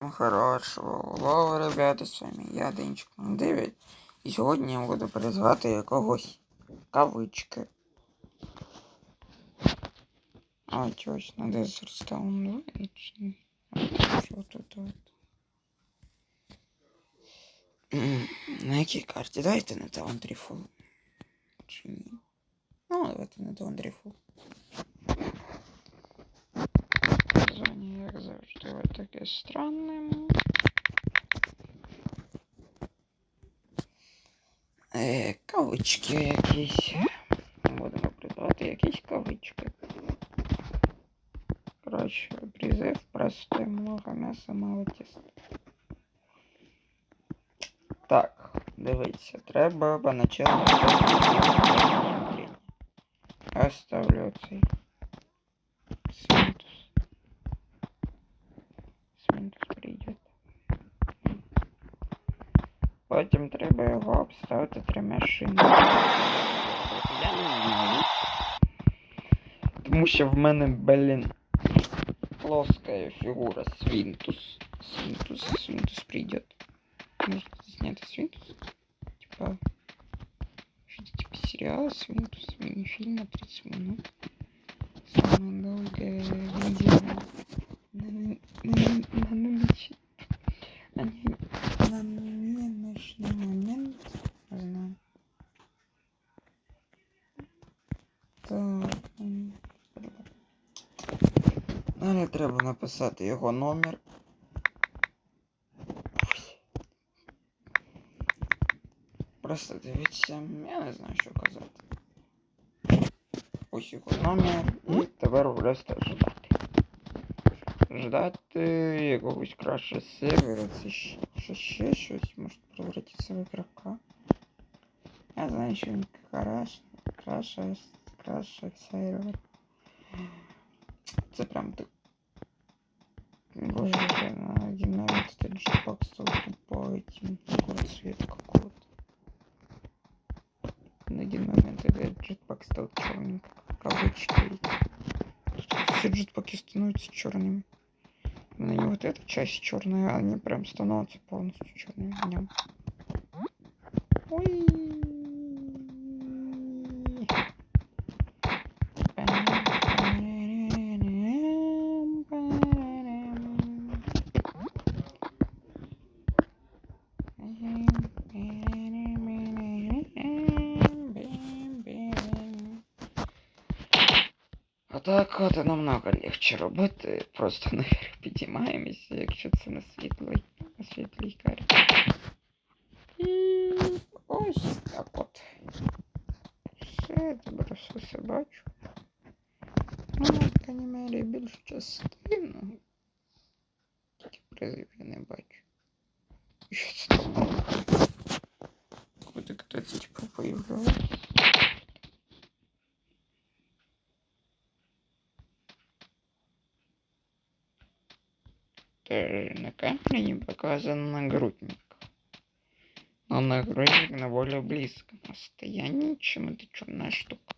Хорошого улову, ребята, з вами я, Денчик 9. І сьогодні я буду призвати якогось кавички. А ось ось на Desert Town 2 чи що тут от. М, На якій карті? Давайте на Таундріфу. Чи ні? Ну, давайте на Таундріфу. Зоні, як завжди, ви таке странне. Е, кавички якісь. Будемо придбати якісь кавички. Коротше, призив простий, много м'яса, мало тіста. Так, дивіться, треба поначалу смотреть. Оставлю цей Потім треба його обставити трьома шинами. Тому що в мене, блін, плоская фигура свинтус. Свинтус, свинтус придет. Может снять свинтус? Типа, что-то типа сериала свинтус, мини-фильм на 30 минут. Самое долгое видео треба написати його номер. Просто дивіться, я не знаю, що казати. Ось його номер. І тепер просто ждати. Ждати якогось краще сервера, це ще, ще, ще щось може превратитися в игрока. Я знаю, що він краш, краще, краще сервер. Це прям так. джетпак стал черным, как кавычки. Все джетпаки становятся черными. На не вот эта часть черная, а они прям становятся полностью черными. Ой. Так от намного легче робити. Просто наверх підіймаємося, якщо це на світлий, на світлій карті. І ось так от. Все, я тепер все, бачу. Ну, по крайній мері, більшу частину. Тільки призив я не бачу. І що це там? Куди хтось типу появляється. На камере не показан нагрудник. Но нагрудник на более близком расстоянии, чем эта черная штука.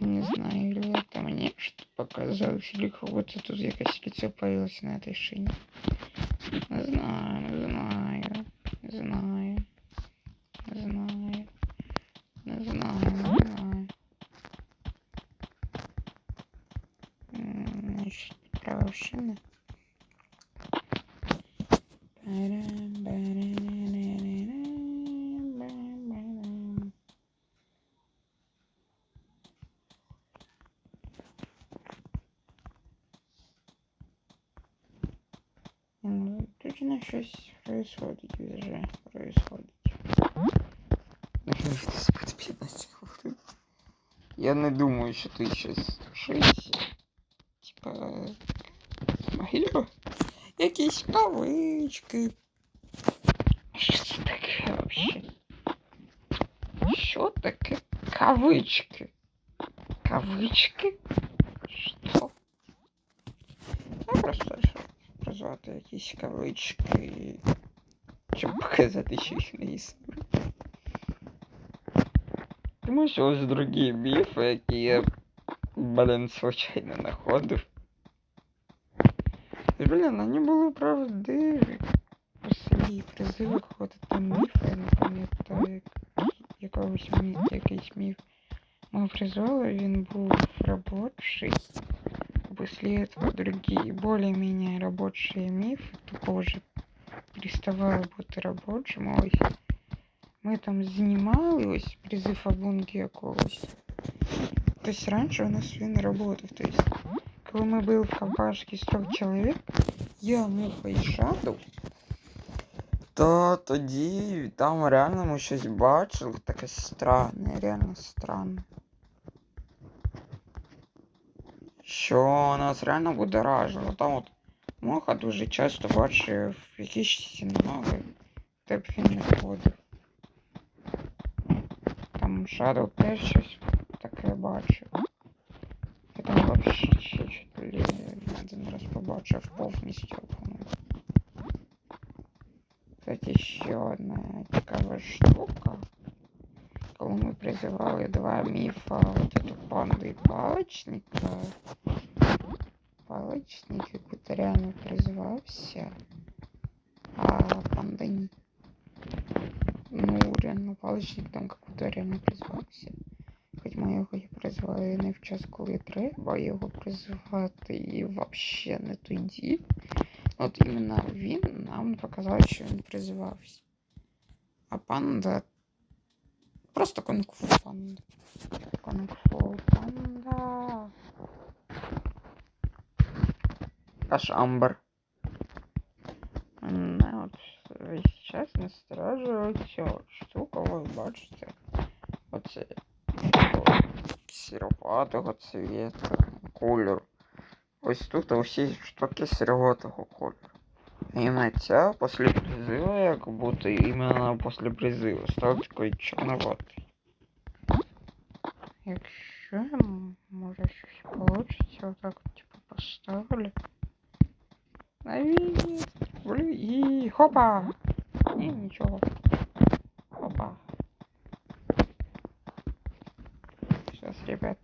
Не знаю, или это мне что показалось, или кого-то тут якось лицо появилось на этой шине. Не знаю, знаю, знаю, знаю, не знаю, не знаю. М, Значит, право шины. На щось происходит вже происходит. Господи, 15 хвилин. Я не думаю, що ти щось щось. Типа. Алло. Якісь кавички. Що це таке вообще? Що таке кавички? Кавички? Прозвати якісь кавички. Щоб показати, що їх не існує. Тому що ось другі біфи, які я Блін, случайно знаходив. Блін, вони були правдиві. Послі призиви ходити там міфи, я не пам'ятаю, якогось мі... якийсь міф. Ми призвали, він був робочий. После этого другие более-менее рабочие мифы тупо уже переставали бути робочими. Ось. Ми там знімали ось призив обунки якогось. Тобто раніше у нас він работав. Тобто, коли ми були в компашці з трьох чоловік, я, Муха і Shadow, то тоді там реально ми щось бачили, таке странне, реально странне. Що нас реально будоражило. Там от Муха дуже часто бачив якісь сигнали, де б він не ходив. Там Shadow теж щось таке бачив. Я там вообще ще чуть ли не один раз побачив повністю. по-моєму. Кстати, ще одна цікава штука. Коли ми призивали два міфа, от эту панду і палочника. Палочник як будто реально призивався, а панда ні. Ну, реально, палочник там как будто реально призивався. Хоч ми його і призвали не в час, коли треба його призивати і вообще не тоді. От іменно він нам показав, що він призивався. А панда. Просто кунг-фу панда. Кунг-фу панда. Аж амбер. Мене от весь час насторожує ця от штука, ви бачите. Оце такого сіроватого цвета, кольору. Ось тут усі штуки сіроватого кольору. Анимация после призыва, как будто именно после призыва стал такой черноватый. Еще может что-то получится, вот так вот типа поставили. Нави, и хопа! Не, ничего. Хопа. Сейчас, ребят.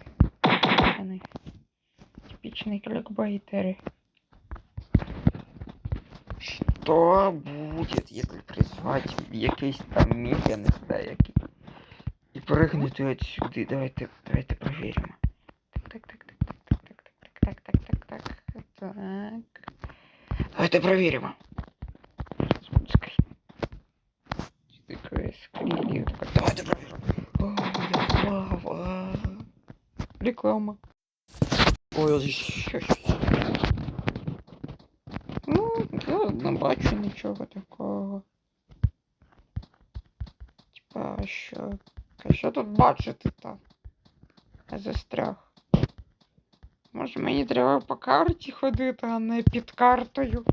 Типичные кликбайтеры. Что будет, если призвать якийсь там міф, я не знаю, який. І пригнути отсюди. Давайте, давайте проверимо. Так, так, так, так, так, так, так, так, так, так, так, так, так. Давайте склею. Давайте проверим. О, а. Реклама. Ой. Ну, я не бачу нічого такого. Типа, а що? А що тут бачити там? Я застряг. Може мені треба по карті ходити, а не під картою.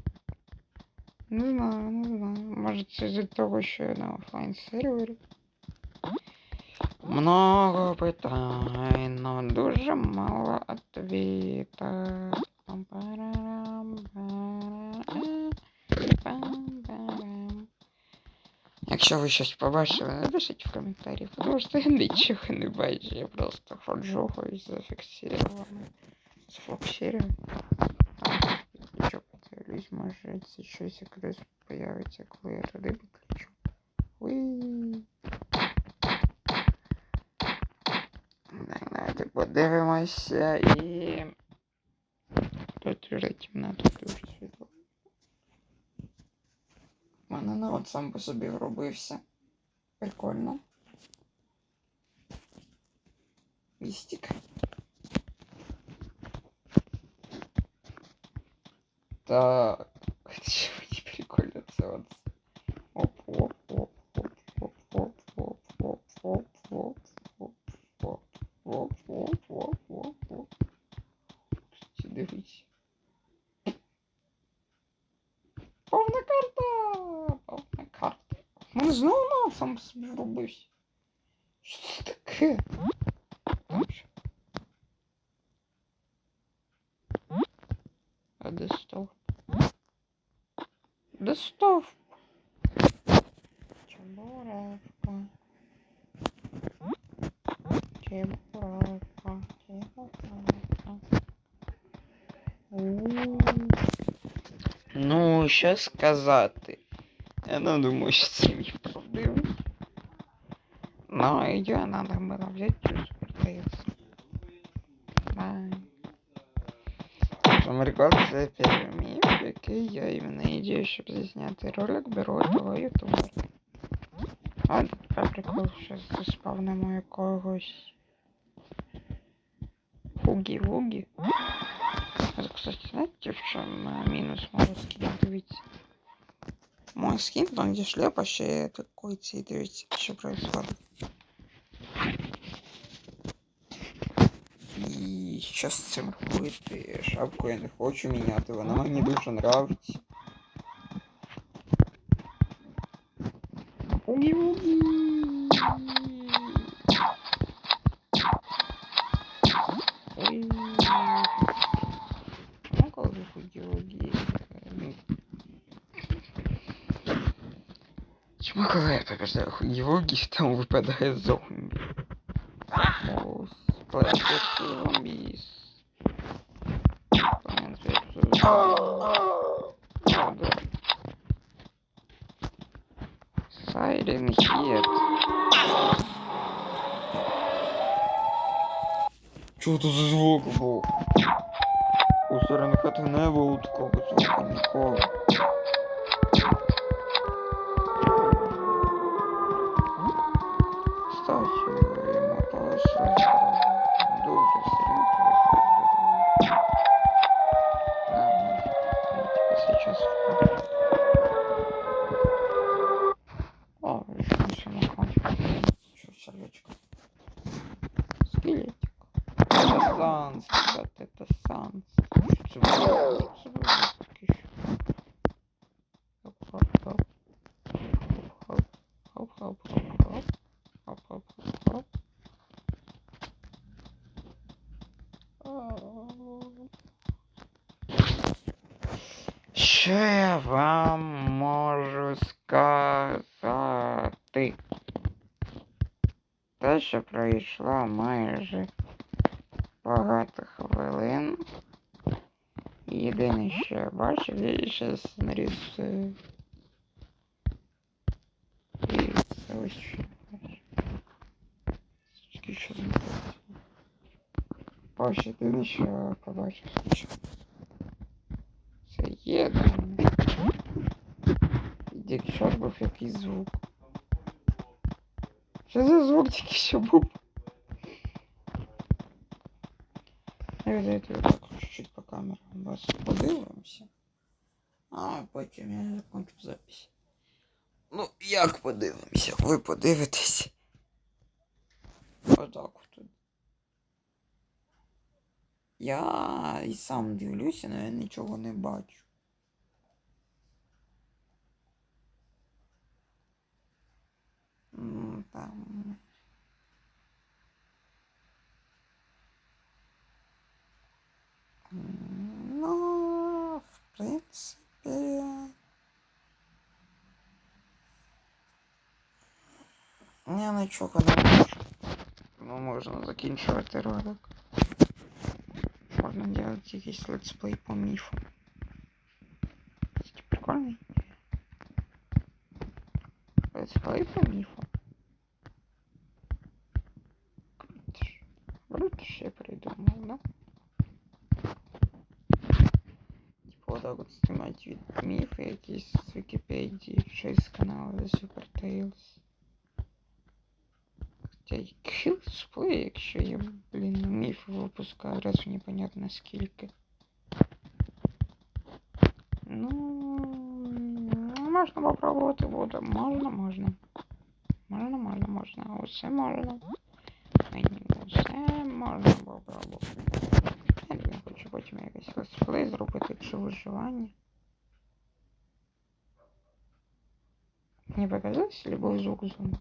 Не знаю, не знаю. Може це з-за того, що я на офлайн сервері. Много питань, но дуже мало ответа. Якщо ви щось побачили, напишіть в коментарі, тому що я нічого не бачу, я просто ходжу ось зафіксировано. Зафіксирую. Підключу, подивлюсь, може це щось якраз появиться, коли я туди підключу. Уii. Так, давайте подивимося і. Тут вже кімната дуже світло. У мене народ сам по собі вробився. Прикольно. Містик. Так. Що мені прикольно це от. Оп, оп, оп, оп, оп, оп, оп, оп, оп, оп, оп, оп, оп, оп, оп, оп, оп. Чи Дивись. Повна карта! Он знал, но сам собі вробився. Що це такое? А де став? Де став? Чебурашка. Чебурашка. Чебурашка. У -у -у. Ну, що сказати. Я не думаю, що це мій правдивий. Но ее надо было взять через Супертейлс. Да. Американці це перший міф, який я іменно ідею, щоб засняти ролик, беру того ютубера. А тепер прикол, що заспавнимо якогось Хугі-вугі. Это, кстати, знаете, в чем э, минус моего скина? Дивіться. Мой скин, там где шляпа, ще такой цей, дивіться, що происходит. І що з цим робити? Шапку я не хочу міняти, вона мені дуже нравиться. Угі-вугі! Чому коли я побеждаю худі-вугі, там випадає зомбі? Plants vs zombies. Plants vs zombies. Siren Head. Чого тут за звук був? У сторони хати не було такого звуку ніколи. Сердечко? Скелетик. Это Санс, ребят, это Санс. Що я вам можу сказати? Коротше, пройшло майже багато хвилин. Єдине, що я бачив, я зараз наріс. Ось що Паш, єдине, що я побачив. Це є там. Дік, що був якийсь звук. Що за звук тільки що був? Давайте так чуть-чуть по камерам вас подивимося. А потім я закончу запись. Ну, як подивимося? Ви подивитесь. Отак от. Я і сам дивлюся, але я нічого не бачу. в принципі. Я нічого не бачу. Ну, можна закінчувати ролик. Можно делать якийсь летсплей по мифу. Кстати, прикольный. Летсплей по мифу. Круто ж. Круто ж я придумал, да? Типа вот так вот снимать від міфи якісь з Вікіпедії, чи з каналу The Super Tales. Хоча який летсплей, якщо я, блін, міфи випускаю раз в непонятно скільки. Ну, можна попробувати буде. Можна, можна. Можна, можна, можна. Усе можна. Мені усе можна попробувати. Я не хочу потім якийсь летсплей зробити чи виживання. Мені показалось, чи був звук зомбі?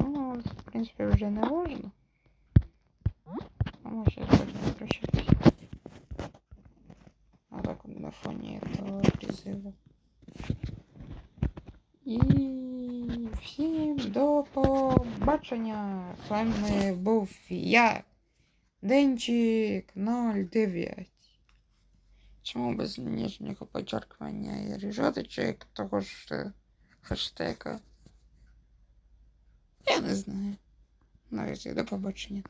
Ну, в принципе, уже не важно. А мы сейчас будем возвращаться. А так вот на фоне этого призыва. І всім до побачення. З вами був я, Денчик 09. Чому без нижнього подчеркування і ріжоточок того ж е, хештега? Я не знаю. Навіть до побачення.